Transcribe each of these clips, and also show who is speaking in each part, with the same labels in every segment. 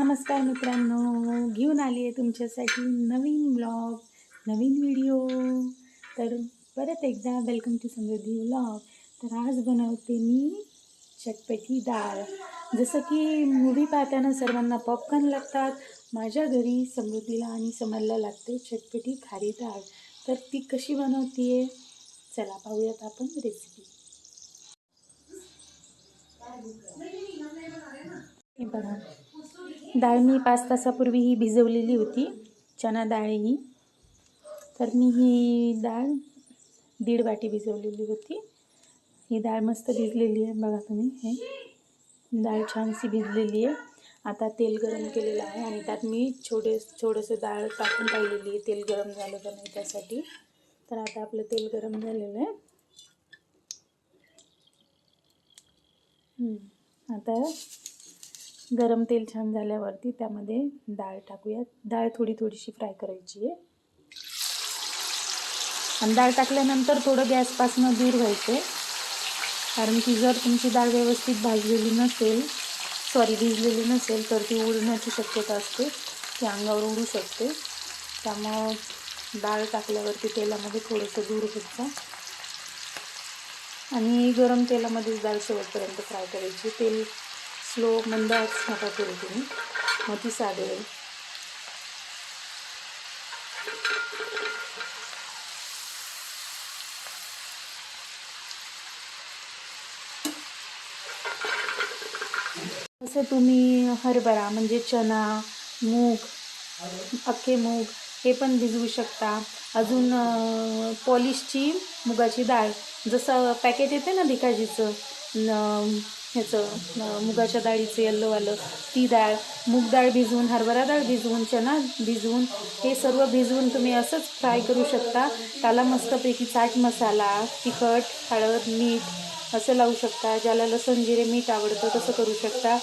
Speaker 1: नमस्कार मित्रांनो घेऊन आली आहे तुमच्यासाठी नवीन ब्लॉग नवीन व्हिडिओ तर परत एकदा वेलकम टू समृद्धी ब्लॉग तर आज बनवते मी चटपटी डाळ. जसं की मूवी पाहताना सर्वांना पॉपकॉर्न लागतात माझ्या घरी समृद्धीला आणि समरला लागते चटपटी खारी डाळ. तर ती कशी बनवते आहे चला पाहूयात आपण रेसिपी हे बघा. डाळ मी पाच तासापूर्वी ही भिजवलेली होती. चना डाळ ही. तर मी ही डाळ दीड वाटी भिजवलेली होती. ही डाळ मस्त भिजलेली आहे. बघा तुम्ही हे. डाळ छानशी भिजलेली आहे. आता तेल गरम केलेलं आहे आणि त्यात मी छोटे छोडंसं डाळ टाकून पाहिलेली आहे. तेल गरम झालं का नाही त्यासाठी. तर आता आपलं तेल गरम झालेलं आहे. आता गरम तेल छान झाल्यावरती त्यामध्ये डाळ टाकूयात. डाळ थोडी थोडीशी फ्राय करायची आहे. आणि डाळ टाकल्यानंतर थोडं गॅसपासनं दूर व्हायचं कारण की जर तुमची डाळ व्यवस्थित भाजलेली नसेल सॉरी भिजलेली नसेल तर ती उडण्याची शक्यता असते. ती अंगावर उडू शकते. त्यामुळं डाळ टाकल्यावरती तेलामध्ये थोडंसं दूर घ्यायचं. आणि गरम तेलामध्येच डाळ शेवटपर्यंत फ्राय करायची. तेल स्लो मंद आच नका करू तुम्ही. मग ती साडेल असं तुम्ही हरभरा म्हणजे चना मूग अख्खे मूग हे पण भिजवू शकता. अजून पॉलिशची मुगाची डाळ जसं पॅकेट येते ना भिकाजीचं ह्याचं मुगाच्या डाळीचं येल्लोवालं ती डाळ मूग डाळ भिजवून हरभरा डाळ भिजवून चना भिजवून हे सर्व भिजवून तुम्ही असंच फ्राय करू शकता. त्याला मस्तपैकी चाट मसाला तिखट हळद मीठ असं लावू शकता. ज्याला लसण जिरे मीठ आवडतं तसं करू शकता.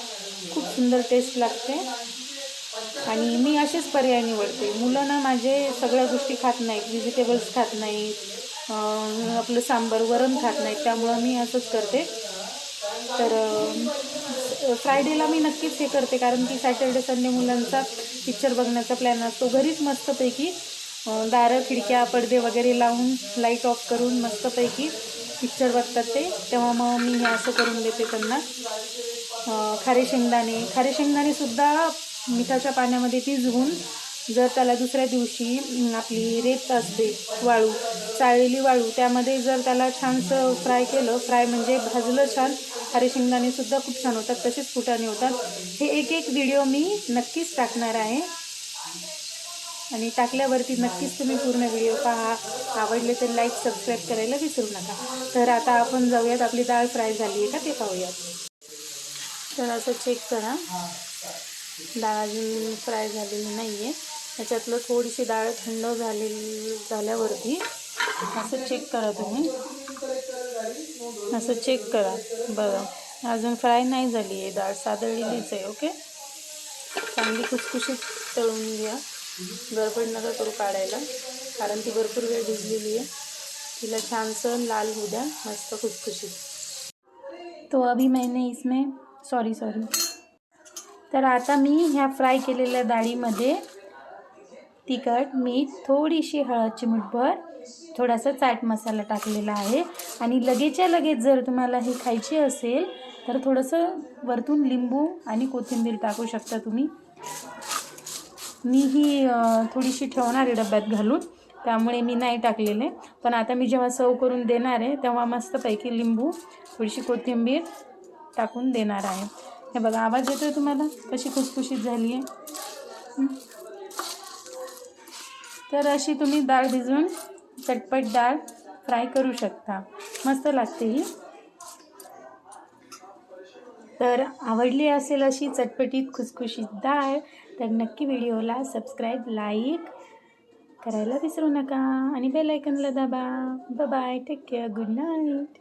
Speaker 1: खूप सुंदर टेस्ट लागते. आणि मी असेच पर्याय निवडते मुलं ना माझे सगळ्या गोष्टी खात नाहीत. व्हेजिटेबल्स खात नाहीत. आपलं सांबर वरण खात नाहीत. त्यामुळं मी असंच करते. तर फ्रायडेला मी नक्कीच हे करते कारण की सॅटर्डे संडे मुलांचा पिक्चर बघण्याचा प्लॅन असतो. घरीच मस्तपैकी दारं खिडक्या पडदे वगैरे लावून लाइट ऑफ करून मस्तपैकी पिक्चर बघतात ते. तेव्हा मग मी हे असं करून देते त्यांना. खारे शेंगदाणे. खारे शेंगदाणेसुद्धा मिठाच्या पाण्यामध्ये भिजवून जर त्याला दुसऱ्या दिवशी आपली रेत असते वाळू चाळलेली वाळू त्यामध्ये जर त्याला छानसं फ्राय केलं फ्राय म्हणजे भाजलं छान हरे शेंगदाणेसुद्धा खूप छान होतात तसेच फुटाणे होतात. हे एक एक व्हिडिओ मी नक्कीच टाकणार आहे. आणि टाकल्यावरती नक्कीच तुम्ही पूर्ण व्हिडिओ पहा. आवडले तर लाईक सबस्क्राईब करायला विसरू नका. तर आता आपण जाऊयात आपली डाळ फ्राय झाली आहे का ते पाहूयात. तर असं चेक करा. डाळ अजून फ्राय झालेली नाही आहे ह्याच्यातलं थोडीशी डाळ थंड झालेली झाल्यावरती असं चेक करा तुम्ही. असं चेक करा. बरं अजून फ्राय नाही झाली आहे. डाळ सादळलेलीच आहे ओके चांगली खुसखुशीत तळून घ्या. गडबड नका करू काढायला कारण ती भरपूर वेळ भिजलेली आहे. तिला छानसं लाल होऊ द्या. मस्त खुसखुशीत. तो अभी मैंने इसमें सॉरी सॉरी तर आता मी ह्या फ्राय केलेल्या डाळीमध्ये तिखट मीठ थोडीशी हळद मुठभर थोडासा चाट मसाला टाकलेला आहे. आणि लगेचच्या लगेच जर तुम्हाला हे खायची असेल तर थोडंसं वरतून लिंबू आणि कोथिंबीर टाकू शकता तुम्ही. मी ही थोडीशी ठेवणार आहे डब्यात घालून. त्यामुळे मी नाही टाकलेले. पण आता मी जेव्हा सर्व करून देणार आहे तेव्हा मस्तपैकी लिंबू थोडीशी कोथिंबीर टाकून देणार आहे. हे बघा आवाज येतोय तुम्हाला? कशी खुसखुशीत झाली आहे तर अशी तुम्ही डाळ भिजवून चटपट डाळ फ्राय करू शकता. मस्त लागते ही. तर आवडली असेल अशी चटपटीत खुसखुशीत डाळ तर नक्की व्हिडिओला सबस्क्राईब लाईक करायला विसरू नका. आणि बेल आयकनला दाबा. Bye take care good night